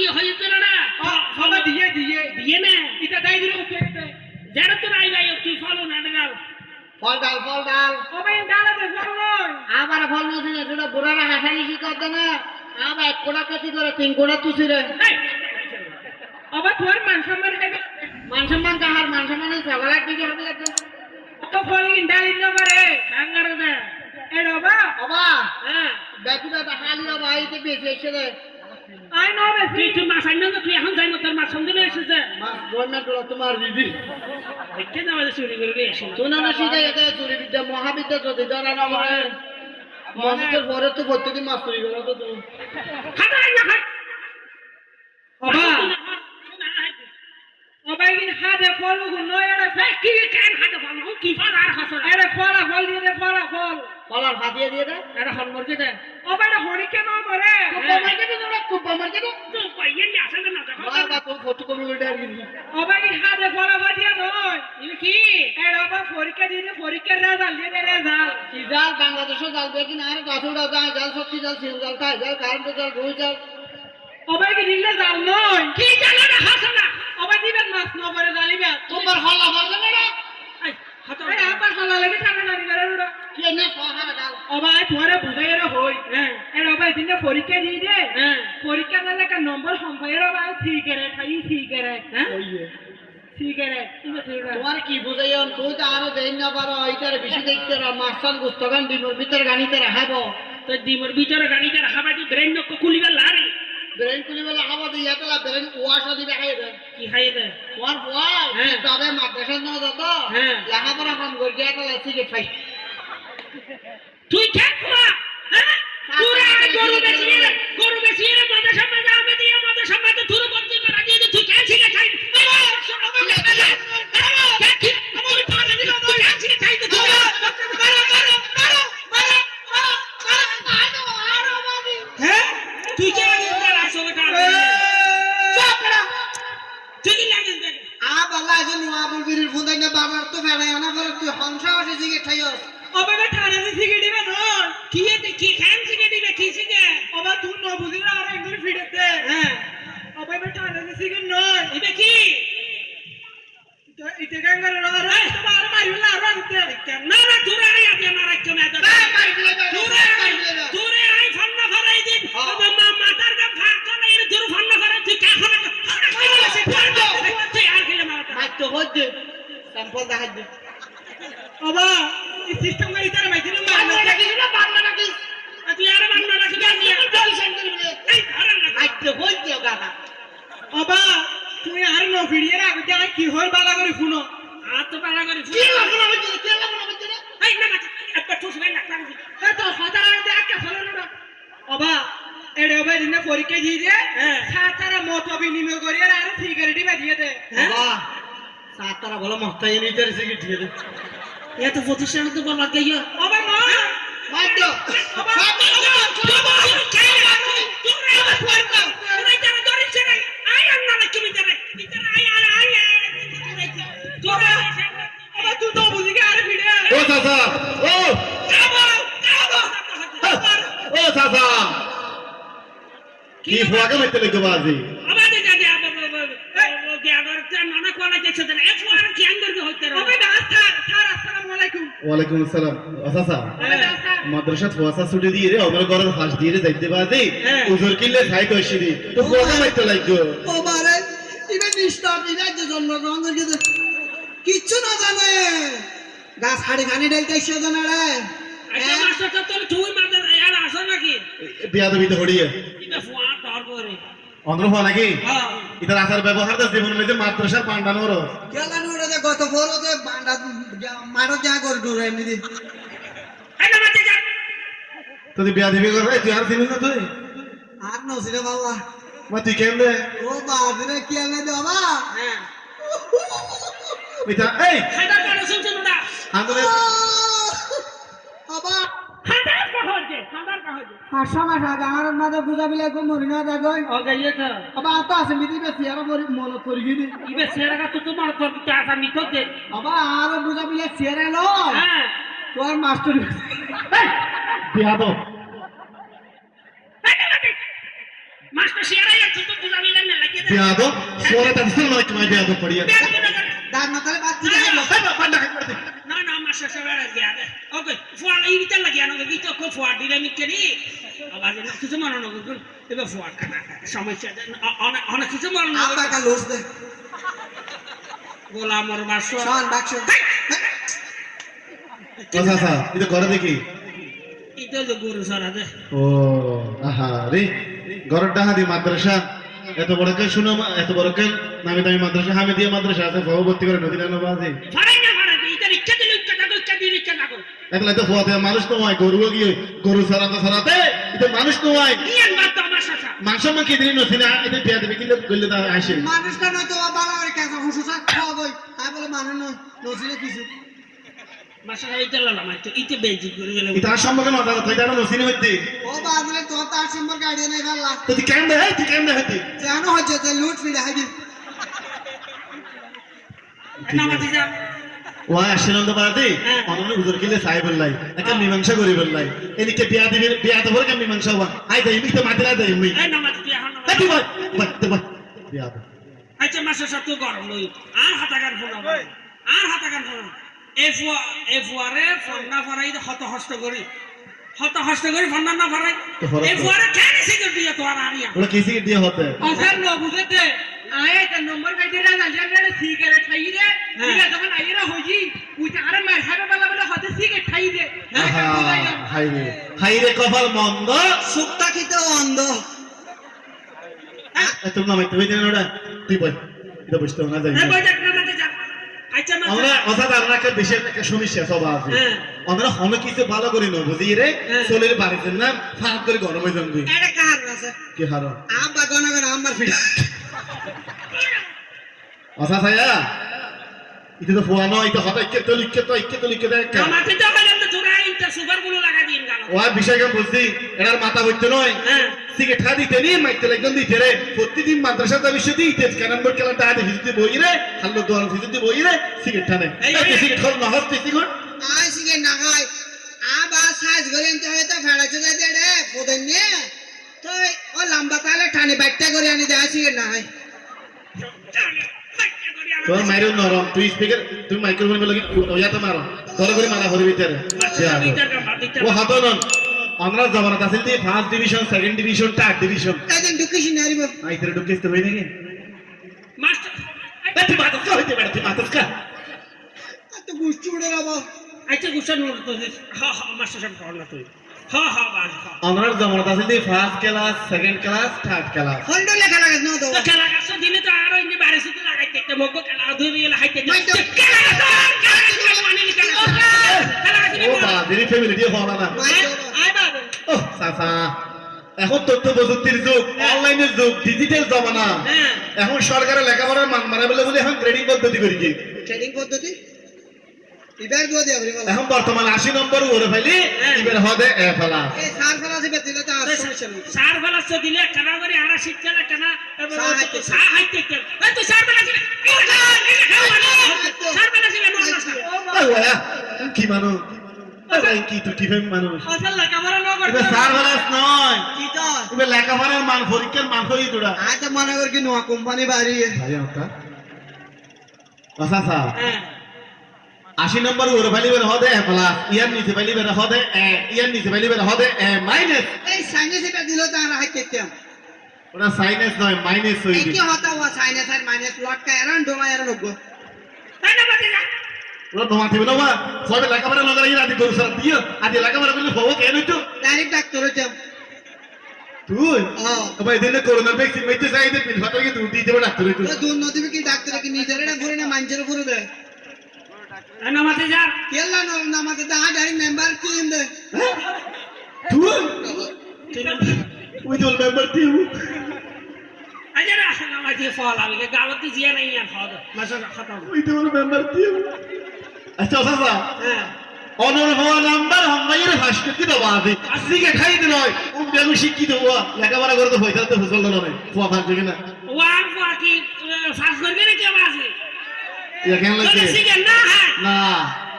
দিয়ে হয়েছে না হবে দিয়ে দিয়ে দিয়ে না এটা দাই দিলে যারা তো নাই ভাই তুই ফলো না ডাল ফল ডাল ফল ডাল হবে ডালা দে ফল নয় আবার ফল নছিল সেটা বুড়ারা হাসানি শিখাতে না আবার এক কোড়া কেতি করে তিন কোড়া তুসি রে হবে তোর মান সম্মান খাইবে মান সম্মান কাহার মান সম্মান সকালের দিকে হবে তো ফল ইন ডালি না পারে কাঙ্গারে দে এড়ো বা বাবা হ্যাঁ দেখি তো হালি বাবা এইতে এসে রে আই নো তুই তুই মাছ আইন না তুই এখন যাইমো তোর মাছ সন্দেহ এসেছে। মাছ গয়না গুলো তোমার দিদি। দেখতে না আমাদের চুরি করে এসে তুই না শিখাই এটা চুরি বিদ্যা মহাবিদ্যা যদি ধরা না মানে? মসজিদের পরে তো প্রত্যেকদিন মাছ চুরি করো তো। তুমি খাতা না খাট। বাবা হবে ইন হাতে ফল গুন নয় এড়া কি কেন খাতে পাবো কি ফার আর হাসরা এড়া ফলা ফল দিয়ে দে ফলা ফল। কলার ফাটিয়ে দিয়ে দে। এটা হল মরকে দে। হবে না হরি কেন মরে। কুপ্পা মার্কেটে তোমরা কুপ্পা মার্কেটে তো পাইয়ে নি আসে না দেখো। বাবা তুমি ফটো কপি করে আর কি হবে ইন হাতে ফলা ফাটিয়া নয় ইনি কি? এড়া বা পরীক্ষা দিয়ে দে পরীক্ষার রেজাল্ট দিয়ে দে রেজাল্ট। কি জাল বাংলাদেশও জাল দেখি না আরে গাছুড়া জাল জাল সত্যি জাল সিং জাল তাই জাল কারেন্ট জাল রুই জাল। হবে কি দিলে জাল নয়। কি জানো না। হাসনা দিবেন মাছ ন করে জালিবে তোমার হল্লা না আবার লাগে করে হই। হ্যাঁ। এর অবাই দিনে পরীক্ষা দিয়ে দে। হ্যাঁ। পরীক্ষা দিলে একটা নম্বর সম্পায়ের অবাই সিগারেট খাই সিগারেট হ্যাঁ? তোমার কি বুঝাই তুই তো আরও দেই না পারো। এইটার বেশি দেখতে রা মাস্টার গুস্তগান ডিমর ভিতর গানিতে রাখাবো। তো ডিমর ভিতরে হাবা দি ব্রেন নক লারে। ব্রেন খুলি বলে হাবা দিয়ে এতলা ব্রেন ওয়াশা দিবে খাই দেন। কি খাইয়ে দে তোমার ভয় হ্যাঁ। তবে মাদ্রাসা ন যত হ্যাঁ। লেখাপড়া কাম করে দিয়ে এতলা সিগারেট খাই। তুই খেত না হ্যাঁ? গরু বেশি গরু বেশি রে মাদা সামনে যা আমি দিয়ে মাদা সামনে তো তুই বন্ধ করে দিয়ে তুই কেন ছিগে খাই হ্যাঁ তুই কে লাগিস না আসলে কার তুই কি লাগিস দেখ আ বালা যে নোয়া বুলবির ফোন দেন বাবার তো ফেরাই না পরে তুই হংসা আসে সিগারেট খাইও অবাই ঠানে সিগারেট দিবে নয় কি এতে কি খান ছিগে দিবে কি ছিগে অবাই তুই ন বুঝিলে আর একদিন ফিরেতে হ্যাঁ অবাই ঠানে সিগারেট নয় এটা কি? এটা গাঙ্গার রে তোমার মারিও না আর আনতে না না দূরে আই আপনি মারা কেমন আছে দূরে আই দূরে আই ফান্না ফারাই দিন। মা মাতার গাম ভাগ করে এর দূর ফান্না ফারাই তুই কা খানা তুই আর খেলে মারতা হাত তো হচ্ছে স্যাম্পল দেখা দে অবা এই সিস্টেম করে ইতার মাইছিল বাংলা মারনা নাকি না বাংলা নাকি তুই আর বান্না রাখি দিবি এই ধরে না হাত তো হচ্ছে গানা অবা আর ন আমি কি হল বালা করে শুনো। আর তো পালা করে কি লাগল না বলছিস কি লাগল না বলছিস এই না না একবার ঠুস ভাই না কারণ এ তো হাজার আগে একটা ফলো না অবা এড়ে অবা দিনে পরীক্ষা দিয়ে দে। হ্যাঁ। সাতারা মত বিনিময় করি আর আর সিগারেটই বাজিয়ে দে। বাহ সাতটা বলো মস্তাই নিতে সিগারেট দিয়ে দে। এত প্রতিষ্ঠান তো বলা গিয়ে অবা দো অবা অবা চাচা ও ও চাচা কি ফুয়াকে মারতে লাগবে বাজি? অবা না স্যার স্যার আসসালামু আলাইকুম ওয়ালাইকুম আসসালাম। ও চাচা অবা না স্যার মাদ্রাসা ফুয়াশা ছুটি দিয়ে রে আমার ঘরের ফাঁস দিয়ে যাইতে বাজি। হ্যাঁ। উজুর কিনলে খাই কইছি রে। তো ফুয়াকে মারতে লাগবে ও বারে ইবে নিষ্ঠা ইবে জন্মগ্রহণ করে কিচ্ছু না জানে। গাছ হাড়ি খানি ডালতে এসে জানে রে বিয়া হড়িয়ে। অন্ধ্র ফুয়া নাকি? ইতার আচার ব্যবহার তো জীবন মেয়েদের মাদ্রাসার পান্ডানোর গেলানি ওরে যে গত ফরতে বান্ডা মারো যা করে দূরে এমনি দি তুই বিয়া দিবি করে তুই আর চিনিস না তুই? আর নসিরে বাবা। মা তুই কেন ও বাবরে কি আনে দে বাবা মিতা এই আন্দোলন বাবা মাঝে বুঝা বিলে গো মরি না আছে মিদি বেশি আর মরি মন করি গিনি। ইবে সেরাগা তো তোমার তোর তো আসা নিকট দে। বাবা আর বুঝা বিলে হ্যাঁ। তোর মাস্টার তো মাস্টার না বিয়াদ সোরে নয় তোমায় বিয়াদ পড়িয়া হাই বাবা না না না শেষে বেড়ে গিয়া দে ওকে ফোয়ার এই বিটার লাগিয়া নগে কি তো খুব ফোয়ার দিলে মিকে নি আবার যেন কিছু মনে নগে কোন এবার ফোয়ার কাটা সমস্যা দেন অনেক অনেক কিছু মনে আব্বা নগে কা দে গোলাম ওর বাস শোন বাক্স আচ্ছা আচ্ছা এটা ঘরে দেখি এটা হলো গরু সারা দে ও আহা রে ঘরের ডাহা দি মাদ্রাসা এত বড় কে শুনো এত বড় কে নামি দামি মাদ্রাসা হামে দিয়ে মাদ্রাসা আছে ভগবতী করে নদী নানো বাজে ফারাই না ফারাই এটা একলা তো ফুয়াতে মানুষ নয় গরু গিয়ে গরু সারাতে সারাতে এটা মানুষ নয় নিয়েন বাদ তো আমার শাসা মাংস মাখি দিলি নথি না এটা পেয়া দেবে কিলো গল্লে দা আসে। মানুষ কেন তো বালা করে কেসা হুসু সা খাওয়া গই তাই বলে মানুষ নয় নসিলে কিছু। মাসা এইটা লালাম আইতো ইতে বেজি করে গেলে এটা সম্পর্কে নজর তো এটা নসিনি হইতে। ও বাজলে তো তার সম্পর্কে আইডিয়া নাই ভাল্লা। তো তুই কেন দেয় তুই কেন দেয় জানো হচ্ছে যে লুট ফিরে নামাজি যা ওয়া তো বাদে হ্যাঁ। অনন্য হুজুর কিলে সাহেব লাই একটা মীমাংসা করি বললাই। এদিকে বিয়া দিবি বিয়া তো বলে মীমাংসা হওয়া। আই দেই মিতে দেই তুই এখন এ তুই বল বল তুই বল। বিয়া আচ্ছা মাসে সাথে গরম লই। আর হাতা গান ফোন আর হাতা গান ফোন এ ফুয়া এ ফুয়ারে ফোন না ফরাই হত হস্ত করি। হত হস্ত করি ফোন না ফরাই তো এ তো। ফুয়ারে কেন সিগারেট দিয়ে তো আর আনিয়া ওরা কিসি দিয়ে হতে? অসার লো বুঝতে নম্বর কাইতে রা জানলে রে সিগারেট খাই রে আছে যখন আইরা উইটা আরে মার হাবে বলা বলে হতে সিগারেট খাই দে হাই রে হাই রে কপাল মন্দ সুক্তা খিতে অন্ধ তোর নাম তুই দেন ওটা তুই বল এটা বুঝতে না যাই আমরা অর্থাৎ আমরা একটা দেশের একটা সমস্যা সব আছে। আমরা হন কিছু ভালো করি না বুঝি রে। চলের বাড়িতে না ফাঁক করে গরম হয়ে যাবি এটা কার আছে কি হারো আব্বা গনা গনা আমার ফিরে অসা ছায়া ইতে তো ফুয়ানো ইতে হতা ইকে তো লিখকে তো ইকে তো লিখকে দেখ তো বলেন তো তোরা ইন্টা সুগারগুলো লাগা দিন গালো। ও বিষয় কেন বুঝছি? এটার মাথা হইতে নয়। হ্যাঁ। দিতে নি মাইতে লাগজন দিতে রে প্রতিদিন মাদ্রাসা তো বিশ্ব দিতে কেন নম্বর খেলা টা দি ভিজিতে বই রে হাল্লো দোয়ান ভিজিতে বই রে সিগারেট টানে এই, এই এই, না হস্তে সিগারেট। আই সিগে না খাই আবার আনতে হয় তো ফেড়া চলে দে রে পোদেন নে তো ও লম্বা তাহলে টানে বাইটটা করে আনি দেয় সিগে না খাই তোর মাইরো নরম তুই স্পিকার তুই মাইক্রোফোন বলে ওয়াতে মারো তোর করে মারা হরি ভিতরে ও হাতো নন। আমরা জমানাত আছে যে first division second division third division তাই ঢুকিস না রিব আইতরে ঢুকিস তো হই নাকি? মাস্টার এ তুই মাতাস কা হইতে বেড়া তুই মাতাস কা। তো গুষ্টি উড়ে রাবো আচ্ছা গুছা নোট তো হা হা মাস্টার সাহেব কর না তুই আমরা জমানাত আছে যে first class second class third class fond লেখা লাগে না তো? খেলা কাছে দিলে তো আরও ইনি বাড়ি সুতি লাগাইতে একটা মগ্গ খেলা ধরে গেলে হাইতে মাই তো- খেলা কাছে খেলা মানে নি খেলা খেলা। কাছে ও বা দিদি ফ্যামিলি দিয়ে হওয়া না। আয় বাবা। ও সাসা এখন তথ্য প্রযুক্তির যুগ অনলাইনের যুগ ডিজিটাল জমানা। হ্যাঁ। এখন সরকারের লেখাপড়ার মান মারা বলে বলে এখন গ্রেডিং পদ্ধতি করি কি? ট্রেনিং পদ্ধতি? এখন বর্তমান আশি নম্বর ওরে ফেলি। এবার হদে এ ফেলা। এই সার ফেলা দিবে দিলে তো আর সমস্যা নেই সার তো দিলে কেনা করে আরা শীতকালে কেনা সা হাইতে সা কেন তো সার বেলা দিলে সার বেলা দিলে নো ওয়া, কি মানুষ কি তুই মানুষ অসার লেখাপড়া ন করতে এবার সার বেলাস নয় কি তো? এবার লেখাপড়ার মান পরীক্ষার মান তোরা আজ মনে করি কি নোয়া কোম্পানি বাড়ি ভাই হ্যাঁ আশি নম্বর ওরে ফেলি বের হদে এ প্লাস ইয়ার নিচে ফেলি বের হদে এ ইয়ার নিচে ফেলি বের হদে এ মাইনাস এই সাইনাস এটা দিলে তো আর হাইতে কেম ওটা সাইনাস নয় মাইনাস হই কি হতা हुआ সাইনাস আর মাইনাস লটকা এরান ডোমা এরান ওগো তাই না বাতি যা ওরা তোমার থিবে না সবে লেখাপড়া নগর ইরা দি গরু সারা দিও। আদি লেখাপড়া করলে হব কেন তো ডাইরেক্ট ডাক্তার হচ্ছে তুই? ও। তবে এদিন করোনার ভ্যাকসিন মেইতে চাই দে পিল ফাটা কি দুটি দেবে ডাক্তার তুই তো দূর নদী কি ডাক্তার কি নিজের না ঘুরে না মানুষের ঘুরে দে। মেম্বার টিম দে তুই তুই ওই দল মেম্বার তুই আজে রা না বাতি ফল আমি গাওতে জিয়া নাই আর ফল মাসা খতম। ওই দল মেম্বার তুই আচ্ছা আচ্ছা হ্যাঁ। অনর হওয়া নাম্বার হাম্মাইয়ের হাসকে কি দেওয়া আছে আসিকে খাই দিল বেগু শিক্ষিত হওয়া লেখাপড়া করে তো পয়সা তো ফসল না ফুয়া না? ওয়ান ফুয়া কি ফাঁস করবে আছে কেন লাগছে? না হ্যাঁ। না।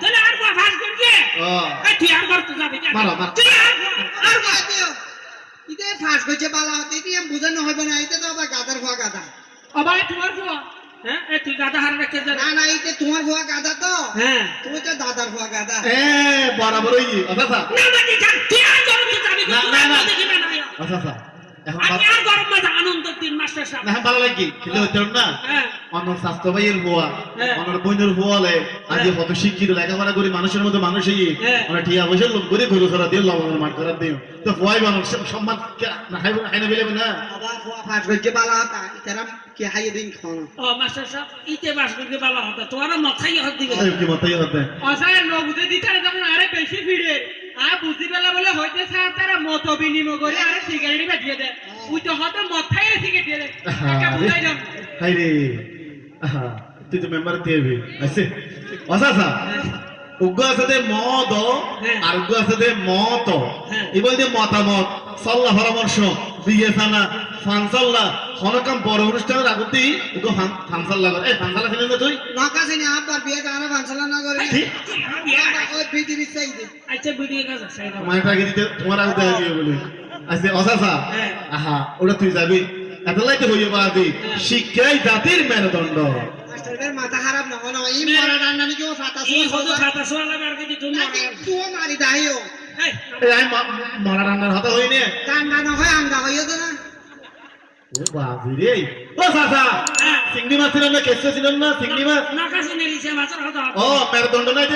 তোলে আর ফুয়া ফাঁস করবে? ও। তুই আর করতে যাবি কেন? মারো, মারো। তুই আর আর দিও ইতে ফাঁস করছে বালা হতে এম বুঝানো হবে না ইতে তো আবার গাদার ফুয়া গাদা। ভাই তোমার ফুয়া হ্যাঁ তুই গাদা হার না না তোমার গাদা তো। হ্যাঁ। তুমি তো দাদার ভুয়া গাদা। এ বরাবরই। না তুই আর যাবি। না, না, না। না আচ্ছা আচ্ছা। এখন আর গরম মজা আনন্দ তিন মাস্টার সাহেব না ভালো লাগে কিন্তু হচ্ছে না? হ্যাঁ। স্বাস্থ্য ভাইয়ের হওয়া হ্যাঁ। অন্য বন্ধুর আজ হ্যাঁ। কত শিক্ষিত লেখাপড়া করি মানুষের মতো মানুষ হইয়ে। আমরা ঠিয়া বসে লোক করে গরু ধরা দিও লবণ মাঠ করা দিও তো ভয় মানুষ সম্মান কে- না হাই না বেলেবে না? বাবা ভুয়া ফাট গজ্জে বালা হতা ইতারা কি হাইয়ে দিন খাওয়ানো? ও মাস্টার সাহেব ইতে বাস করতে ভালো হতো তোমার মাথায় হাত দিবে। কি মতাই হতে অসায় নবুদে দিতে আরে বেশি ভিড়ে। আর বুঝি পেলা বলে হইতে স্যার তারা মত বিনিময় করে আরে সিগারেট বাজিয়ে দেয় উই তো হয়তো মথায় সিগারেট দিয়ে দেয় একটা বুঝাই যান হাই রে। আহা, তুই তো মেম্বার দিবি আছে উগ্র আছে মদ। আর উগ্র আছে মত। এবার মতামত। সল্লা পরামর্শ। বিয়ে সানা। ফানসাল্লা হনকাম বড় অনুষ্ঠানের আগতে উগ্র ফানসাল্লা করে। এই ফানসাল্লা ছিলেন না তুই? নি আব্বার বিয়ে তারা বানসালা না করে? ওই বিধি বিসাই দে আচ্ছা ভিডিও কাজ আছে তোমার আগে দিতে তোমার আগে গিয়ে বলে। আচ্ছা অসাসা হ্যাঁ। আহা ওটা তুই যাবি? এত লাইতে হইয়ে পাবি হ্যাঁ। শিক্ষাই জাতির মেরুদণ্ড। মাথা খারাপ না কোনো ই মরা রান্না নাকি ও ফাটা এই তুমি মারি দাইও এই। এই মরা রান্নার হতা হইনি কান্ডা নহয় আঙ্গা হইও তো না ও বাবি রে ও সাসা হ্যাঁ। চিংড়ি মাছ ছিলেন না কেসে ছিলেন না চিংড়ি মাছ ও মেরুদণ্ড নাই